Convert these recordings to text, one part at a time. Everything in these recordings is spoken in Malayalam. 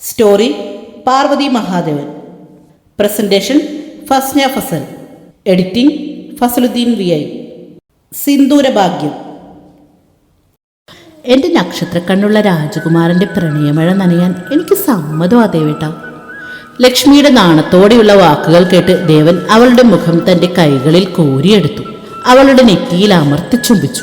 Story Parvathy Mahadevan. Presentation Fasna Fasal. Editing Fasaluddin V I. Sindhoorabhagyam. എന്റെ നക്ഷത്രക്കണ്ണുള്ള രാജകുമാരന്റെ പ്രണയമഴ നനയാൻ എനിക്ക് സമ്മതം അതേവേട്ട ലക്ഷ്മിയുടെ നാണത്തോടെയുള്ള വാക്കുകൾ കേട്ട് ദേവൻ അവളുടെ മുഖം തന്റെ കൈകളിൽ കോരിയെടുത്തു. അവളുടെ നെറ്റിയിൽ അമർത്തി ചുംബിച്ചു.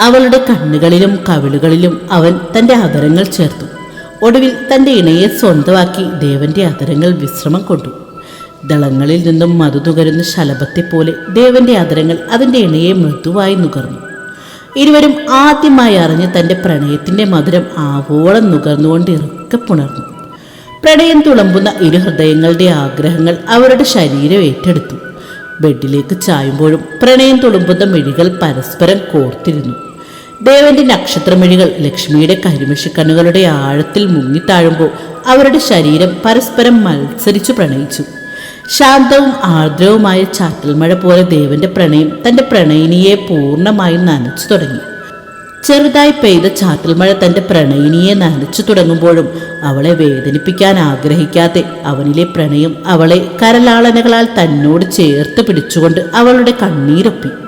അവളുടെ കണ്ണുകളിലും കവിളുകളിലും അവൻ തന്റെ അതരങ്ങൾ ചേർത്തു. ഒടുവിൽ തന്റെ ഇണയെ സ്വന്തമാക്കി ദേവന്റെ അതരങ്ങൾ വിശ്രമം കൊണ്ടു. ദളങ്ങളിൽ നിന്നും മധു നുകരുന്ന ശലഭത്തെപ്പോലെ ദേവന്റെ അതരങ്ങൾ അതിന്റെ ഇണയെ മൃദുവായി നുകർന്നു. ഇരുവരും ആദ്യമായി അറിഞ്ഞ് തന്റെ പ്രണയത്തിന്റെ മധുരം ആവോളം നുകർന്നുകൊണ്ട് ഇറക്കെ പുണർന്നു. പ്രണയം തുളമ്പുന്ന ഇരു ഹൃദയങ്ങളുടെ ആഗ്രഹങ്ങൾ അവരുടെ ശരീരം ഏറ്റെടുത്തു. ബെഡിലേക്ക് ചായുമ്പോഴും പ്രണയം തുളുമ്പുന്ന മിഴികൾ പരസ്പരം കോർത്തിരുന്നു. ദേവന്റെ നക്ഷത്രമിഴികൾ ലക്ഷ്മിയുടെ കരിമിഷിക്കണ്ണുകളുടെ ആഴത്തിൽ മുങ്ങിത്താഴുമ്പോൾ അവരുടെ ശരീരം പരസ്പരം മത്സരിച്ചു പ്രണയിച്ചു. ശാന്തവും ആർദ്രവുമായ ചാറ്റൽ മഴ പോലെ ദേവന്റെ പ്രണയം തന്റെ പ്രണയിനിയെ പൂർണമായും നനച്ചു തുടങ്ങി. ചെറുതായി പെയ്ത ചാറ്റൽ മഴ തന്റെ പ്രണയിനിയെ നനച്ചു തുടങ്ങുമ്പോഴും അവളെ വേദനിപ്പിക്കാൻ ആഗ്രഹിക്കാതെ അവനിലെ പ്രണയം അവളെ കരലാളനകളാൽ തന്നോട് ചേർത്ത് പിടിച്ചുകൊണ്ട് അവളുടെ കണ്ണീരൊപ്പി.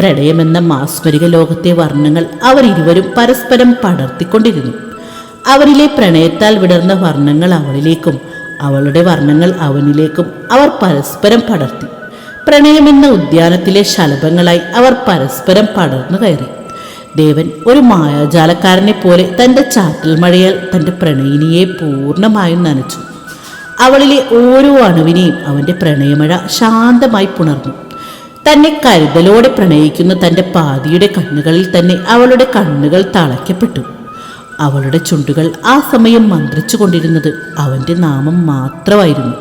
പ്രണയമെന്ന മാസ്മരിക ലോകത്തെ വർണങ്ങൾ അവർ ഇരുവരും പരസ്പരം പടർത്തിക്കൊണ്ടിരുന്നു. അവരിലെ പ്രണയത്താൽ വിടർന്ന വർണങ്ങൾ അവളിലേക്കും അവളുടെ വർണങ്ങൾ അവനിലേക്കും അവർ പരസ്പരം പടർത്തി. പ്രണയമെന്ന ഉദ്യാനത്തിലെ ശലഭങ്ങളായി അവർ പരസ്പരം പടർന്നു കയറി. ദേവൻ ഒരു മായാജാലക്കാരനെ പോലെ തന്റെ ചാറ്റൽ മഴയാൽ തന്റെ പ്രണയിനിയെ പൂർണമായും നനച്ചു. അവളിലെ ഓരോ അണുവിനെയും അവന്റെ പ്രണയമഴ ശാന്തമായി പുണർന്നു. തന്നെ കരുതലോടെ പ്രണയിക്കുന്ന തന്റെ പാതിയുടെ കണ്ണുകളിൽ തന്നെ അവളുടെ കണ്ണുകൾ തളയ്ക്കപ്പെട്ടു. അവളുടെ ചുണ്ടുകൾ ആ സമയം മന്ത്രിച്ചു കൊണ്ടിരുന്നത് അവന്റെ നാമം മാത്രമായിരുന്നു.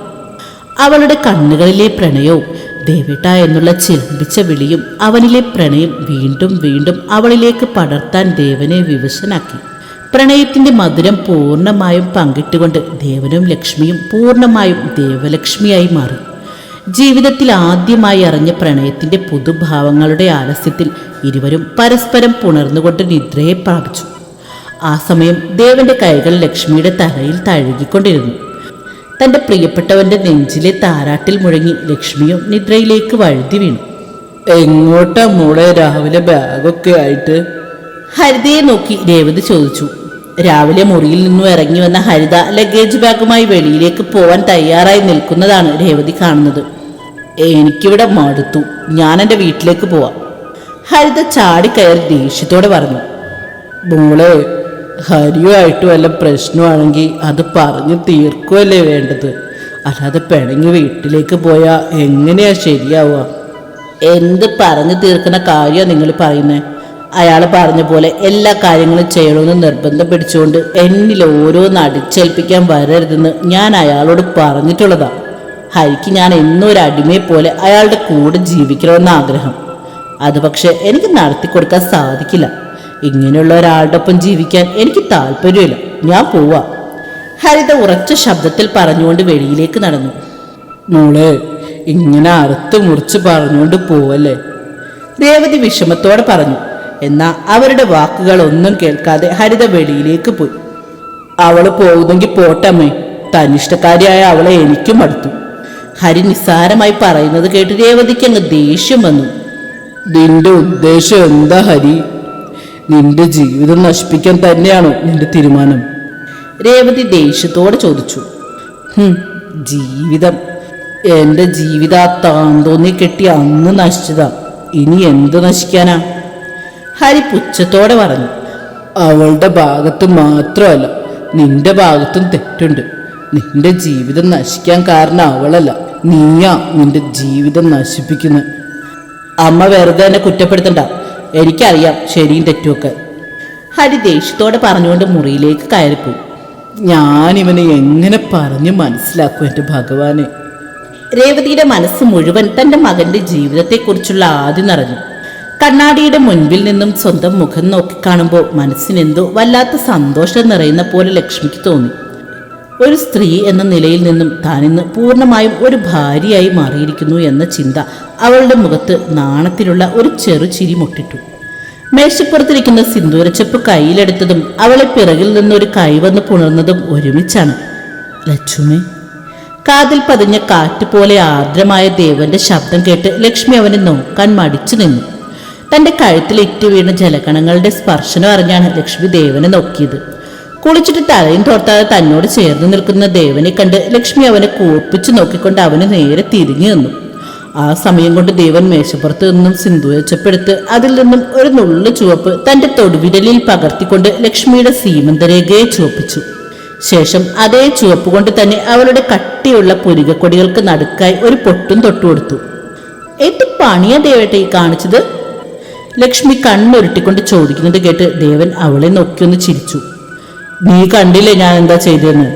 അവളുടെ കണ്ണുകളിലെ പ്രണയവും ദേവേട്ട എന്നുള്ള ചിലമ്പിച്ച വിളിയും അവനിലെ പ്രണയം വീണ്ടും വീണ്ടും അവളിലേക്ക് പടർത്താൻ ദേവനെ വിവശനാക്കി. പ്രണയത്തിന്റെ മധുരം പൂർണമായും പങ്കിട്ടുകൊണ്ട് ദേവനും ലക്ഷ്മിയും പൂർണമായും ദേവലക്ഷ്മിയായി മാറി. ജീവിതത്തിൽ ആദ്യമായി അറിഞ്ഞ പ്രണയത്തിന്റെ പുതുഭാവങ്ങളുടെ ആലസ്യത്തിൽ ഇരുവരും പരസ്പരം പുണർന്നുകൊണ്ട് നിദ്രയെ പ്രാപിച്ചു. ആ സമയം ദേവന്റെ കൈകൾ ലക്ഷ്മിയുടെ തലയിൽ തഴുകിക്കൊണ്ടിരുന്നു. തന്റെ പ്രിയപ്പെട്ടവന്റെ നെഞ്ചിലെ താരാട്ടിൽ മുഴങ്ങി ലക്ഷ്മിയും നിദ്രയിലേക്ക് വഴുതി വീണു. എങ്ങോട്ടാ മോളെ രാവിലെ ബാഗൊക്കെ ആയിട്ട്? ഹരിതയെ നോക്കി രേവതി ചോദിച്ചു. രാവിലെ മുറിയിൽ നിന്നും ഇറങ്ങി വന്ന ഹരിത ലഗേജ് ബാഗുമായി വെളിയിലേക്ക് പോവാൻ തയ്യാറായി നിൽക്കുന്നതാണ് രേവതി കാണുന്നത്. എനിക്കിവിടെ മടുത്തു. ഞാൻ എന്റെ വീട്ടിലേക്ക് പോവാം. ഹരിത ചാടിക്കയറി ദേഷ്യത്തോടെ പറഞ്ഞു. മോളെ ഹരിയുമായിട്ട് വല്ല പ്രശ്നമാണെങ്കിൽ അത് പറഞ്ഞ് തീർക്കുമല്ലേ വേണ്ടത്. അല്ലാതെ പിണങ്ങി വീട്ടിലേക്ക് പോയാൽ എങ്ങനെയാ ശരിയാവുക? എന്ത് പറഞ്ഞു തീർക്കുന്ന കാര്യമാണ് നിങ്ങൾ പറയുന്നത് അയാൾ പറഞ്ഞ പോലെ എല്ലാ കാര്യങ്ങളും ചെയ്യണമെന്ന് നിർബന്ധം പിടിച്ചുകൊണ്ട് എന്നിൽ ഓരോന്ന് അടിച്ചേൽപ്പിക്കാൻ വരരുതെന്ന് ഞാൻ അയാളോട് പറഞ്ഞിട്ടുള്ളതാ. ഹരിക്ക് ഞാൻ എന്നൊരു അടിമയെ പോലെ അയാളുടെ കൂടെ ജീവിക്കണമെന്ന ആഗ്രഹം. അത് പക്ഷേ എനിക്ക് നടത്തി കൊടുക്കാൻ സാധിക്കില്ല. ഇങ്ങനെയുള്ള ഒരാളുടെ ഒപ്പം ജീവിക്കാൻ എനിക്ക് താല്പര്യമില്ല. ഞാൻ പോവാ. ഹരിത ഉറച്ച ശബ്ദത്തിൽ പറഞ്ഞുകൊണ്ട് വെളിയിലേക്ക് നടന്നു. മോളെ ഇങ്ങനെ അറുത്ത് മുറിച്ച് പറഞ്ഞുകൊണ്ട് പോവല്ലേ? രേവതി വിഷമത്തോടെ പറഞ്ഞു. എന്നാൽ അവരുടെ വാക്കുകൾ ഒന്നും കേൾക്കാതെ ഹരിത വെളിയിലേക്ക് പോയി. അവൾ പോകുന്നെങ്കിൽ പോട്ടമ്മേ തനിഷ്ടക്കാരിയായ അവളെ എനിക്കും അടുത്തു ഹരി നിസ്സാരമായി പറയുന്നത് കേട്ട് രേവതിക്ക് അങ്ങ് ദേഷ്യം വന്നു. നിന്റെ ഉദ്ദേശം എന്താ ഹരി? നിന്റെ ജീവിതം നശിപ്പിക്കാൻ തന്നെയാണോ നിന്റെ തീരുമാനം? രേവതി ദേഷ്യത്തോടെ ചോദിച്ചു. ജീവിതം. എന്റെ ജീവിത താന്തോന്നി കെട്ടി അന്ന് നശിച്ചതാ. ഇനി എന്ത് നശിക്കാനാ? ഹരി പുച്ഛത്തോടെ പറഞ്ഞു. അവളുടെ ഭാഗത്ത് മാത്രമല്ല നിന്റെ ഭാഗത്തും തെറ്റുണ്ട്. നിന്റെ ജീവിതം നശിക്കാൻ കാരണം അവളല്ല. നീയാ നിന്റെ ജീവിതം നശിപ്പിക്കുന്നത് അമ്മ വെറുതെ എന്നെ കുറ്റപ്പെടുത്തണ്ട. എനിക്കറിയാം ശരിയും തെറ്റുമൊക്കെ ഹരി ദേഷ്യത്തോടെ പറഞ്ഞുകൊണ്ട് മുറിയിലേക്ക് കയറിപ്പോയി. ഞാൻ ഇവനെ എങ്ങനെ പറഞ്ഞ് മനസ്സിലാക്കും എന്റെ ഭഗവാനെ? രേവതിയുടെ മനസ്സ് മുഴുവൻ തന്റെ മകന്റെ ജീവിതത്തെക്കുറിച്ചുള്ള ആദ്യം നിറഞ്ഞു. കണ്ണാടിയുടെ മുൻപിൽ നിന്നും സ്വന്തം മുഖം നോക്കിക്കാണുമ്പോൾ മനസ്സിനെന്തോ വല്ലാത്ത സന്തോഷം നിറയുന്ന പോലെ ലക്ഷ്മിക്ക് തോന്നി. ഒരു സ്ത്രീ എന്ന നിലയിൽ നിന്നും താനിന്ന് പൂർണമായും ഒരു ഭാര്യയായി മാറിയിരിക്കുന്നു എന്ന ചിന്ത അവളുടെ മുഖത്ത് നാണത്തിലുള്ള ഒരു ചെറു ചിരി മുട്ടിട്ടു. മേശപ്പുറത്തിരിക്കുന്ന സിന്ദൂരച്ചെപ്പ് കയ്യിലെടുത്തതും അവളെ പിറകിൽ നിന്നൊരു കൈ വന്ന് പുണർന്നതും ഒരുമിച്ചാണ്. ലക്ഷ്മി കാതിൽ പതിഞ്ഞ കാറ്റ് പോലെ ആർദ്രമായ ദേവന്റെ ശബ്ദം കേട്ട് ലക്ഷ്മി അവനെ നോക്കാൻ മടിച്ചു നിന്നു. തന്റെ കഴുത്തിൽ ഇറ്റു വീണ ജലകണങ്ങളുടെ സ്പർശനം അറിഞ്ഞാണ് ലക്ഷ്മി ദേവനെ നോക്കിയത്. കുളിച്ചിട്ട് തലയും തോർത്താതെ തന്നോട് ചേർന്ന് നിൽക്കുന്ന ദേവനെ കണ്ട് ലക്ഷ്മി അവനെ കൂർപ്പിച്ചു നോക്കിക്കൊണ്ട് അവന് നേരെ തിരിഞ്ഞു നിന്നു. ആ സമയം കൊണ്ട് ദേവൻ മേശപ്പുറത്ത് നിന്നും സിന്ധുവച്ചപ്പെടുത്ത് അതിൽ നിന്നും ഒരു നുള്ളു ചുവപ്പ് തന്റെ തൊടുവിരലിൽ പകർത്തിക്കൊണ്ട് ലക്ഷ്മിയുടെ സീമന്തരേഖയെ ചുവപ്പിച്ചു. ശേഷം അതേ ചുവപ്പ് കൊണ്ട് തന്നെ അവളുടെ കട്ടിയുള്ള പുരികക്കൊടികൾക്ക് നടുക്കായി ഒരു പൊട്ടും തൊട്ടുകൊടുത്തു എന്ത് പണിയാ ദേവേട്ട ഈ കാണിച്ചത്? ലക്ഷ്മി കണ്ണുരുട്ടിക്കൊണ്ട് ചോദിക്കുന്നത് കേട്ട് ദേവൻ അവളെ നോക്കിയൊന്ന് ചിരിച്ചു. നീ കണ്ടില്ലേ ഞാൻ എന്താ ചെയ്തതെന്ന്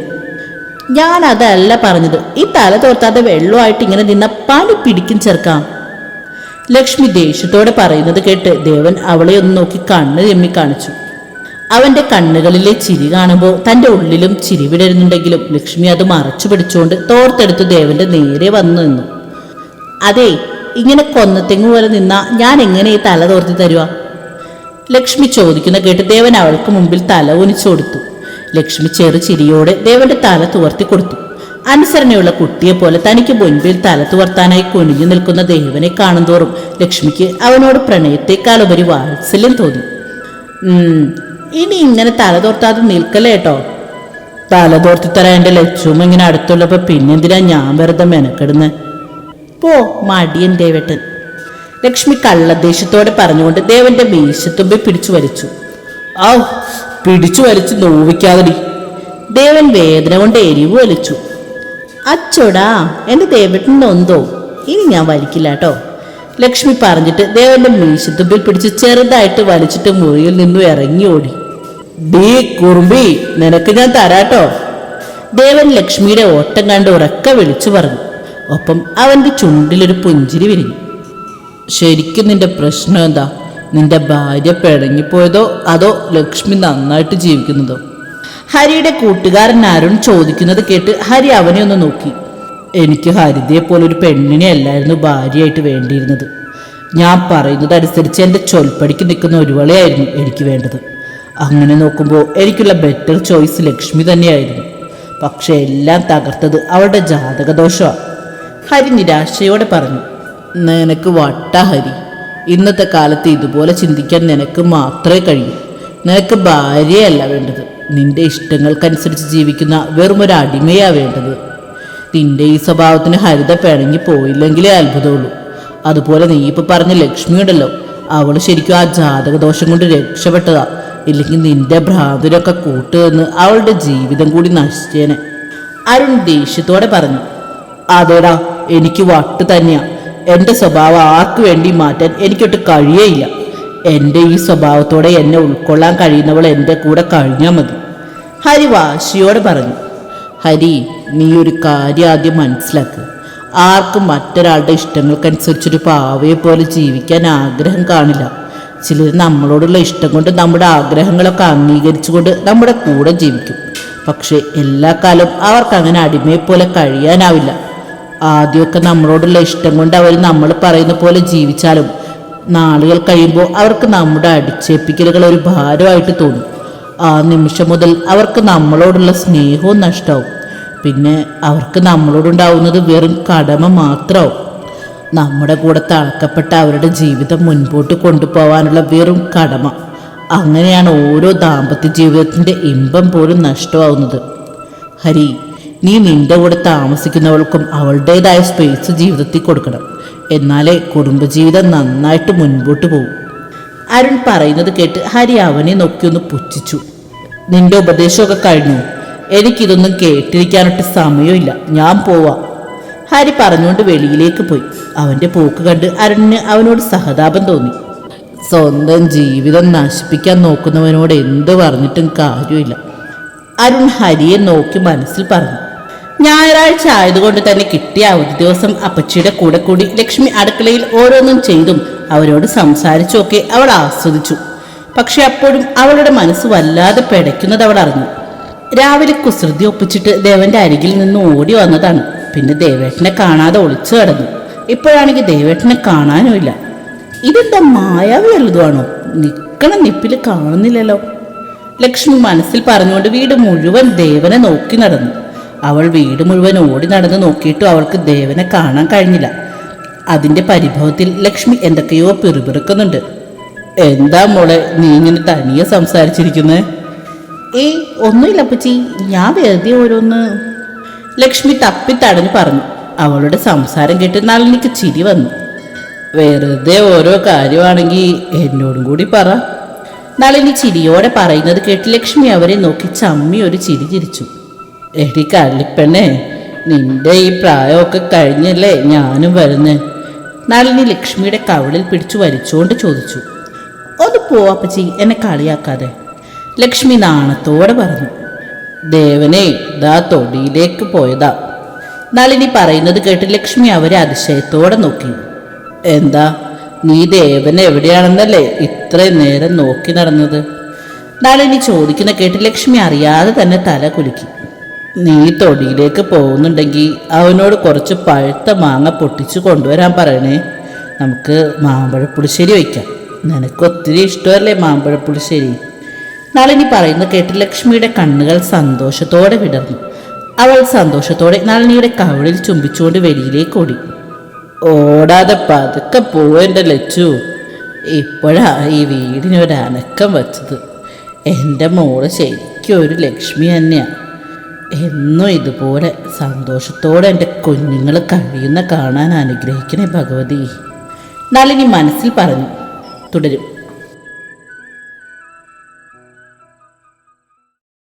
ഞാൻ അതല്ല പറഞ്ഞത്. ഈ തല തോർത്താതെ വെള്ളമായിട്ട് ഇങ്ങനെ നിന്ന പണി പിടിക്കും ചേർക്കാം ലക്ഷ്മി ദേഷ്യത്തോടെ പറയുന്നത് കേട്ട് ദേവൻ അവളെ ഒന്ന് നോക്കി കണ്ണ് ചെമ്മി കാണിച്ചു. അവന്റെ കണ്ണുകളിലെ ചിരി കാണുമ്പോൾ തന്റെ ഉള്ളിലും ചിരി വിടരുന്നുണ്ടെങ്കിലും ലക്ഷ്മി അത് മറച്ചു പിടിച്ചുകൊണ്ട് തോർത്തെടുത്ത് ദേവന്റെ നേരെ വന്നു നിന്നു. അതെ ഇങ്ങനെ കൊന്നത്തെങ്ങു പോലെ നിന്ന ഞാൻ എങ്ങനെ ഈ തല തോർത്തി തരുവാ? ലക്ഷ്മി ചോദിക്കുന്ന കേട്ട് ദേവൻ അവൾക്ക് മുമ്പിൽ തല ഒനിച്ചു കൊടുത്തു ലക്ഷ്മി ചെറു ചിരിയോടെ ദേവന്റെ തല തുവർത്തി കൊടുത്തു. അനുസരണയുള്ള കുട്ടിയെ പോലെ തനിക്ക് മുൻപിൽ തല തുവർത്താനായി കുനിഞ്ഞു നിൽക്കുന്ന ദേവനെ കാണുന്തോറും ലക്ഷ്മിക്ക് അവനോട് പ്രണയത്തെക്കാൾ ഉപരി വാത്സല്യം തോന്നി. ഇനി ഇങ്ങനെ തല തോർത്താതെ നിൽക്കല്ലേ കേട്ടോ തല തോർത്തി തരാൻ എന്റെ ലക്ഷ്യവും ഇങ്ങനെ അടുത്തുള്ളപ്പോ പിന്നെന്തിനാ ഞാൻ വെറുതെ മെനക്കെടുന്നത് പോ മടിയൻ ദേവട്ടൻ. ലക്ഷ്മി കള്ളദ്ദേശത്തോടെ പറഞ്ഞുകൊണ്ട് ദേവന്റെ മീശത്തുമ്പി പിടിച്ചു വലിച്ചു. ആ പിടിച്ചു വലിച്ച് നോവിക്കാതടി. ദേവൻ വേദന കൊണ്ട് എരിവ് വലിച്ചു. അച്ചോടാ എന്റെ ദേവട്ടൻ നൊന്തോ ഇനി ഞാൻ വലിക്കില്ല കേട്ടോ. ലക്ഷ്മി പറഞ്ഞിട്ട് ദേവന്റെ മീശത്തുമ്പിൽ പിടിച്ച് ചെറുതായിട്ട് വലിച്ചിട്ട് മുറിയിൽ നിന്നും ഇറങ്ങി ഓടി. ഡീ കുറുമ്പി നിനക്ക് ഞാൻ തരാട്ടോ. ദേവൻ ലക്ഷ്മിയുടെ ഓട്ടം കണ്ട് ഉറക്ക വിളിച്ചു പറഞ്ഞു. ഒപ്പം അവന്റെ ചുണ്ടിലൊരു പുഞ്ചിരി വിരിഞ്ഞു. ശരിക്കും നിന്റെ പ്രശ്നം എന്താ? നിന്റെ ഭാര്യ പിഴങ്ങിപ്പോയതോ അതോ ലക്ഷ്മി നന്നായിട്ട് ജീവിക്കുന്നതോ? ഹരിയുടെ കൂട്ടുകാരൻ അരുൺ ചോദിക്കുന്നത് കേട്ട് ഹരി അവനെ ഒന്ന് നോക്കി. എനിക്ക് ഹരിതയെ പോലെ ഒരു പെണ്ണിനെ അല്ലായിരുന്നു ഭാര്യയായിട്ട് വേണ്ടിയിരുന്നത്. ഞാൻ പറയുന്നത് അനുസരിച്ച് എന്റെ ചൊൽപ്പടിക്ക് നിൽക്കുന്ന ഒരുവളെയായിരുന്നു എനിക്ക് വേണ്ടത്. അങ്ങനെ നോക്കുമ്പോൾ എനിക്കുള്ള ബെറ്റർ ചോയ്സ് ലക്ഷ്മി തന്നെയായിരുന്നു. പക്ഷെ എല്ലാം തകർത്തത് അവളുടെ ജാതകദോഷമാണ് ഹരി നിരാശയോടെ പറഞ്ഞു നിനക്ക് വട്ട ഹരി. ഇന്നത്തെ കാലത്ത് ഇതുപോലെ ചിന്തിക്കാൻ നിനക്ക് മാത്രമേ കഴിയൂ. നിനക്ക് ഭാര്യയല്ല വേണ്ടത്. നിന്റെ ഇഷ്ടങ്ങൾക്കനുസരിച്ച് ജീവിക്കുന്ന വെറും ഒരു അടിമയാ വേണ്ടത്. നിന്റെ ഈ സ്വഭാവത്തിന് ഹരിത പിണങ്ങി പോയില്ലെങ്കിലേ അത്ഭുതമുള്ളൂ. അതുപോലെ നീ ഇപ്പൊ പറഞ്ഞ ലക്ഷ്മിയുണ്ടല്ലോ. അവൾ ശരിക്കും ആ ജാതകദോഷം കൊണ്ട് രക്ഷപ്പെട്ടതാ. ഇല്ലെങ്കിൽ നിന്റെ ഭ്രാന്തിനൊക്കെ കൂട്ടുവെന്ന് അവളുടെ ജീവിതം കൂടി നശിച്ചേനെ. അരുൺ ദേഷ്യത്തോടെ പറഞ്ഞു അതോടാ എനിക്ക് വട്ട് തന്നെയാ. എന്റെ സ്വഭാവം ആർക്കു വേണ്ടി മാറ്റാൻ എനിക്കൊട്ട് കഴിയേയില്ല. എന്റെ ഈ സ്വഭാവത്തോടെ എന്നെ ഉൾക്കൊള്ളാൻ കഴിയുന്നവൾ എന്റെ കൂടെ കഴിഞ്ഞാൽ മതി. ഹരി വാശിയോട് പറഞ്ഞു. ഹരി നീ ഒരു കാര്യം ആദ്യം മനസ്സിലാക്ക്. ആർക്കും മറ്റൊരാളുടെ ഇഷ്ടങ്ങൾക്കനുസരിച്ചൊരു പാവയെ പോലെ ജീവിക്കാൻ ആഗ്രഹം കാണില്ല. ചിലർ നമ്മളോടുള്ള ഇഷ്ടം കൊണ്ട് നമ്മുടെ ആഗ്രഹങ്ങളൊക്കെ അംഗീകരിച്ചുകൊണ്ട് നമ്മുടെ കൂടെ ജീവിക്കും. പക്ഷേ എല്ലാ കാലവും അവർക്ക് അങ്ങനെ അടിമയെ പോലെ കഴിയാനാവില്ല. ആദ്യമൊക്കെ നമ്മളോടുള്ള ഇഷ്ടം കൊണ്ട് അവർ നമ്മൾ പറയുന്ന പോലെ ജീവിച്ചാലും നാളുകൾ കഴിയുമ്പോൾ അവർക്ക് നമ്മുടെ അടിച്ചേൽപ്പിക്കലുകൾ ഒരു ഭാരമായിട്ട് തോന്നും. ആ നിമിഷം മുതൽ അവർക്ക് നമ്മളോടുള്ള സ്നേഹവും നഷ്ടമാവും പിന്നെ അവർക്ക് നമ്മളോടുണ്ടാവുന്നത് വെറും കടമ മാത്രമാവും നമ്മുടെ കൂടെ തളക്കപ്പെട്ട അവരുടെ ജീവിതം മുൻപോട്ട് കൊണ്ടുപോകാനുള്ള വെറും കടമ. അങ്ങനെയാണ് ഓരോ ദാമ്പത്യ ജീവിതത്തിന്റെ ഇമ്പം പോലും നഷ്ടമാവുന്നത്. ഹരി നീ നിന്റെ കൂടെ താമസിക്കുന്നവൾക്കും അവളുടേതായ സ്പേസ് ജീവിതത്തിൽ കൊടുക്കണം. എന്നാലേ കുടുംബജീവിതം നന്നായിട്ട് മുൻപോട്ട് പോകും അരുൺ പറയുന്നത് കേട്ട് ഹരി അവനെ നോക്കിയൊന്ന് പുച്ഛിച്ചു. നിന്റെ ഉപദേശമൊക്കെ കഴിഞ്ഞു. എനിക്കിതൊന്നും കേട്ടിരിക്കാനൊട്ട് സമയമില്ല. ഞാൻ പോവാം. ഹരി പറഞ്ഞുകൊണ്ട് വെളിയിലേക്ക് പോയി. അവന്റെ പോക്ക് കണ്ട് അരുണിന് അവനോട് സഹതാപം തോന്നി. സ്വന്തം ജീവിതം നശിപ്പിക്കാൻ നോക്കുന്നവനോട് എന്ത് പറഞ്ഞിട്ടും കാര്യമില്ല. അരുൺ ഹരിയെ നോക്കി മനസ്സിൽ പറഞ്ഞു. ഞായറാഴ്ച ആയതുകൊണ്ട് തന്നെ കിട്ടിയ അവധി ദിവസം അപ്പച്ചിയുടെ കൂടെ കൂടി ലക്ഷ്മി അടുക്കളയിൽ ഓരോന്നും ചെയ്തും അവരോട് സംസാരിച്ചുമൊക്കെ അവൾ ആസ്വദിച്ചു. പക്ഷെ അപ്പോഴും അവളുടെ മനസ്സ് വല്ലാതെ പിടയ്ക്കുന്നത് അവൾ അറിഞ്ഞു. രാവിലെ കുസൃതി ഒപ്പിച്ചിട്ട് ദേവന്റെ അരികിൽ നിന്ന് ഓടി വന്നതാണ്. പിന്നെ ദേവേട്ടനെ കാണാതെ ഒളിച്ചു കിടന്നു ഇപ്പോഴാണെങ്കിൽ ദേവേട്ടനെ കാണാനുമില്ല. ഇതെന്താ മായാവി വല്ലതുമാണോ നിക്കണ നിപ്പിൽ കാണുന്നില്ലല്ലോ. ലക്ഷ്മി മനസ്സിൽ പറഞ്ഞുകൊണ്ട് വീട് മുഴുവൻ ദേവനെ നോക്കി നടന്നു. അവൾ വീട് മുഴുവൻ ഓടി നടന്ന് നോക്കിയിട്ടും അവൾക്ക് ദേവനെ കാണാൻ കഴിഞ്ഞില്ല. അതിന്റെ പരിഭവത്തിൽ ലക്ഷ്മി എന്തൊക്കെയോ പിറുപിറുക്കുന്നുണ്ട്. എന്താ മോളെ നീ ഇങ്ങനെ തനിയെ സംസാരിച്ചിരിക്കുന്നത് ഏയ് ഒന്നുമില്ല അപ്പച്ചി. ഞാൻ വെറുതെ ഓരോന്ന്. ലക്ഷ്മി തപ്പി തടഞ്ഞു പറഞ്ഞു. അവളുടെ സംസാരം കേട്ട് നളിനിക്ക് ചിരി വന്നു. വെറുതെ ഓരോ കാര്യമാണെങ്കിൽ എന്നോടും കൂടി പറ. നളിനി ചിരിയോടെ പറയുന്നത് കേട്ട് ലക്ഷ്മി അവരെ നോക്കി ചമ്മി ഒരു ചിരി ചിരിച്ചു. എടി കള്ളിപ്പെണ്ണേ നിന്റെ ഈ പ്രായമൊക്കെ കഴിഞ്ഞല്ലേ ഞാനും വരുന്നേ? നളിനി ലക്ഷ്മിയുടെ കവളിൽ പിടിച്ചു വലിച്ചുകൊണ്ട് ചോദിച്ചു. ഒന്ന് പോവാപ്പച്ചി എന്നെ കളിയാക്കാതെ. ലക്ഷ്മി നാണത്തോടെ പറഞ്ഞു. ദേവനെ ദാ തൊടിയിലേക്ക് പോയതാ. നളിനി പറയുന്നത് കേട്ട് ലക്ഷ്മി അവരെ അതിശയത്തോടെ നോക്കി. എന്താ നീ ദേവൻ എവിടെയാണെന്നല്ലേ ഇത്രയും നേരം നോക്കി നടന്നത്? നളിനി ചോദിക്കുന്ന കേട്ട് ലക്ഷ്മി അറിയാതെ തന്നെ തല കുലുക്കി. നീ തൊടിയിലേക്ക് പോകുന്നുണ്ടെങ്കിൽ അവനോട് കുറച്ച് പഴുത്ത മാങ്ങ പൊട്ടിച്ച് കൊണ്ടുവരാൻ പറയണേ. നമുക്ക് മാമ്പഴപ്പുളിശ്ശേരി വയ്ക്കാം. നിനക്ക് ഒത്തിരി ഇഷ്ടമല്ലേ മാമ്പഴപ്പുളിശ്ശേരി? നളിനി പറയുന്നത് കേട്ട് ലക്ഷ്മിയുടെ കണ്ണുകൾ സന്തോഷത്തോടെ വിടർന്നു. അവൾ സന്തോഷത്തോടെ നളിനിയുടെ കവിളിൽ ചുംബിച്ചുകൊണ്ട് വെളിയിലേക്ക് ഓടി. ഓടാതെ പതുക്കെ പോവെന്റെ ലച്ചു. ഇപ്പോഴാ ഈ വീടിനൊരനക്കം വച്ചത്. എന്റെ മോൾ ശരിക്കും ഒരു ലക്ഷ്മി തന്നെയാണ് എന്നും ഇതുപോലെ സന്തോഷത്തോടെ എന്റെ കുഞ്ഞുങ്ങൾ കഴിയുന്ന കാണാൻ അനുഗ്രഹിക്കണേ ഭഗവതി. നളിനി മനസ്സിൽ പറഞ്ഞു തുടരും.